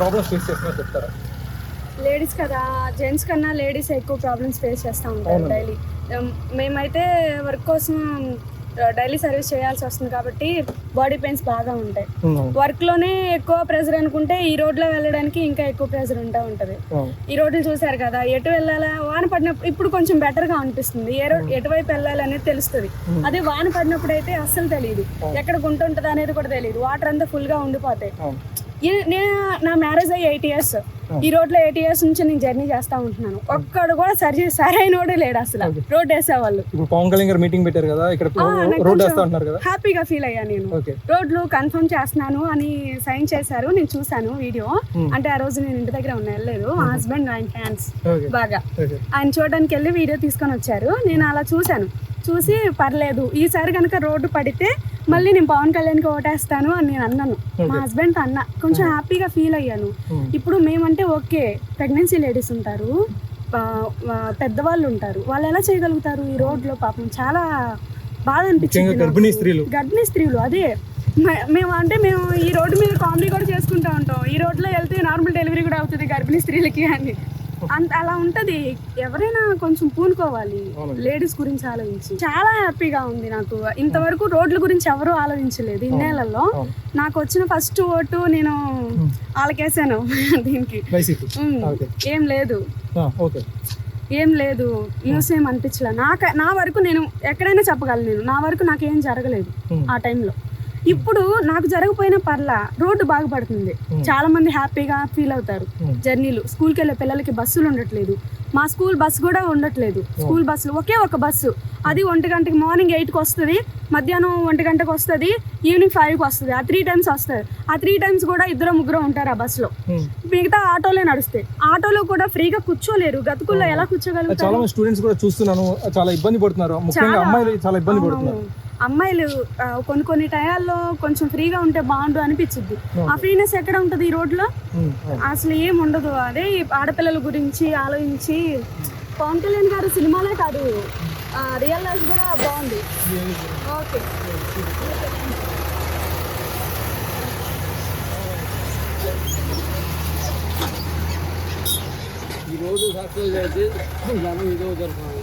Problems face చెప్తారా? Ladies కదా gents కన్నా లేడీస్ ఎక్కువ ప్రాబ్లమ్స్ ఫేస్ చేస్తూ ఉంటారు. డైలీ మేమైతే వర్క్ కోసం డైలీ సర్వీస్ చేయాల్సి వస్తుంది కాబట్టి బాడీ పెయిన్స్ బాగా ఉంటాయి. వర్క్లోనే ఎక్కువ ప్రెజర్ అనుకుంటే ఈ రోడ్లో వెళ్ళడానికి ఇంకా ఎక్కువ ప్రెజర్ ఉంటా ఉంటది. ఈ రోడ్లు చూసారు కదా ఎటు వెళ్ళాలా? వాన పడినప్పుడు ఇప్పుడు కొంచెం బెటర్గా అనిపిస్తుంది. ఏ రోడ్ ఎటువైపు వెళ్ళాలి అనేది తెలుస్తుంది. Hmm. అదే వాన పడినప్పుడు అయితే అస్సలు తెలియదు ఎక్కడ గుంట ఉంటుంది అనేది కూడా తెలియదు వాటర్ అంతా ఫుల్గా ఉండిపోతాయి. నేను నా మ్యారేజ్ అయ్యి ఎయిట్ ఇయర్స్. ఈ రోడ్లో ఎయిట్ ఇయర్స్ నుంచి నేను జర్నీ చేస్తా ఉంటున్నాను. ఒక్కడు కూడా సరి సరైనోడే లేడు అసలు. రోడ్ వేసేవాళ్ళు. ఇప్పుడు పవన్ కళ్యాణ్ గారు మీటింగ్ పెట్టారు కదా ఇక్కడ రోడ్ వేస్తా కదా. హ్యాపీగా ఫీల్ అయ్యా నేను. రోడ్లు కన్ఫర్మ్ చేస్తున్నాను అని సైన్ చేశారు నేను చూసాను వీడియో. అంటే ఆ రోజు నేను ఇంటి దగ్గర ఉన్న వెళ్ళలేదు. మా హస్బెండ్ ఆయన ఫ్యాన్స్ బాగా. ఆయన చూడడానికి వెళ్ళి వీడియో తీసుకొని వచ్చారు. నేను అలా చూశాను. చూసి పర్లేదు. ఈసారి కనుక రోడ్డు పడితే మళ్ళీ నేను పవన్ కళ్యాణ్కి ఓటేస్తాను అని నేను అన్నాను. మా. హస్బెండ్ అన్న. కొంచెం హ్యాపీగా ఫీల్ అయ్యాను. ఇప్పుడు మేమంటే ఓకే. ప్రెగ్నెన్సీ లేడీస్ ఉంటారు. పెద్దవాళ్ళు ఉంటారు. వాళ్ళు ఎలా చేయగలుగుతారు ఈ రోడ్లో? పాపం చాలా బాధ అనిపించింది. గర్భిణీ స్త్రీలు. గర్భిణీ స్త్రీలు అదే. మేము అంటే మేము ఈ రోడ్డు మీద కామెడీ కూడా చేసుకుంటా ఉంటాం. ఈ రోడ్లో వెళ్తే నార్మల్ డెలివరీ కూడా అవుతుంది గర్భిణీ స్త్రీలకి అని. అంత అలా ఉంటది. ఎవరైనా కొంచెం పూనుకోవాలి. లేడీస్ గురించి ఆలోచించి. చాలా హ్యాపీగా ఉంది నాకు. ఇంతవరకు రోడ్ల గురించి ఎవరు ఆలోచించలేదు. ఇన్నేళ్ళలో. నాకు వచ్చిన ఫస్ట్ ఓటు నేను. వాళ్ళకేసాను దీనికి. ఏం లేదు. ఏం లేదు. న్యూస్ ఏం అనిపించలే. నాకు నా వరకు నేను ఎక్కడైనా చెప్పగలను నేను. నా వరకు నాకేం జరగలేదు. ఆ టైంలో. ఇప్పుడు నాకు జరగపోయినా పర్లా రోడ్డు బాగుపడుతుంది. చాలా మంది హ్యాపీగా ఫీల్ అవుతారు. జర్నీలు స్కూల్కి వెళ్ళే పిల్లలకి బస్సులు ఉండట్లేదు. మా స్కూల్ బస్సు కూడా ఉండట్లేదు. స్కూల్ బస్సులు ఒకే ఒక బస్సు. అది ఒంటి గంటకి మార్నింగ్ ఎయిట్కి వస్తుంది మధ్యాహ్నం ఒంటి గంటకు వస్తుంది ఈవినింగ్ ఫైవ్కి వస్తుంది. ఆ త్రీ టైమ్స్ వస్తుంది ఆ త్రీ టైమ్స్ కూడా ఇద్దరు ముగ్గురు ఉంటారు ఆ బస్సులో. మిగతా ఆటోలే నడుస్తాయి. ఆటోలో కూడా ఫ్రీగా కూర్చోలేరు. గతుకుల్లో ఎలా చాలా కూర్చోగలుగుతారు మంది స్టూడెంట్స్ కూడా చూస్తున్నాను. చాలా ఇబ్బంది పడుతున్నారు. ముఖ్యంగా చాలా. అమ్మాయిలు చాలా ఇబ్బంది పడుతున్నారు. అమ్మాయిలు కొన్ని కొన్ని టయాల్లో కొంచెం ఫ్రీగా ఉంటే బాగుండు అనిపించింది ఆ ఫ్రీనెస్ ఎక్కడ ఉంటుంది ఈ రోడ్లో. అసలు ఏం ఉండదు. అదే ఆడపిల్లల గురించి ఆలోచించి పవన్ కళ్యాణ్ గారు సినిమాలే కాదు. రియల్ లైఫ్ కూడా బాగుంది. ఓకే. ఈ రోజు సక్సెస్ చేసి జనం ఇదో జరుగుతుంది